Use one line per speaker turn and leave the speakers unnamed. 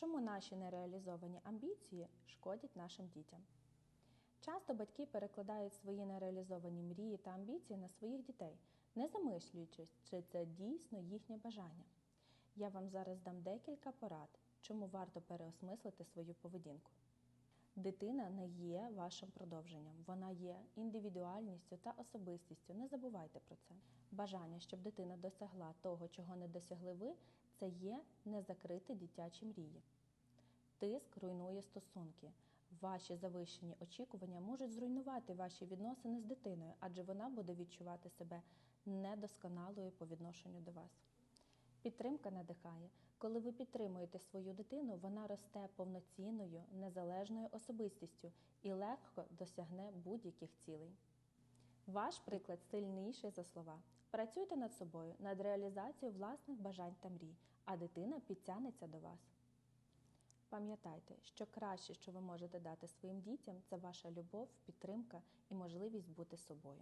Чому наші нереалізовані амбіції шкодять нашим дітям? Часто батьки перекладають свої нереалізовані мрії та амбіції на своїх дітей, не замислюючись, чи це дійсно їхнє бажання. Я вам зараз дам декілька порад, чому варто переосмислити свою поведінку. Дитина не є вашим продовженням, вона є індивідуальністю та особистістю. Не забувайте про це. Бажання, щоб дитина досягла того, чого не досягли ви, це є незакриті дитячі мрії. Тиск руйнує стосунки. Ваші завищені очікування можуть зруйнувати ваші відносини з дитиною, адже вона буде відчувати себе недосконалою по відношенню до вас. Підтримка надихає. Коли ви підтримуєте свою дитину, вона росте повноцінною, незалежною особистістю і легко досягне будь-яких цілей. Ваш приклад сильніший за слова. Працюйте над собою, над реалізацією власних бажань та мрій, а дитина підтягнеться до вас. Пам'ятайте, що краще, що ви можете дати своїм дітям, це ваша любов, підтримка і можливість бути собою.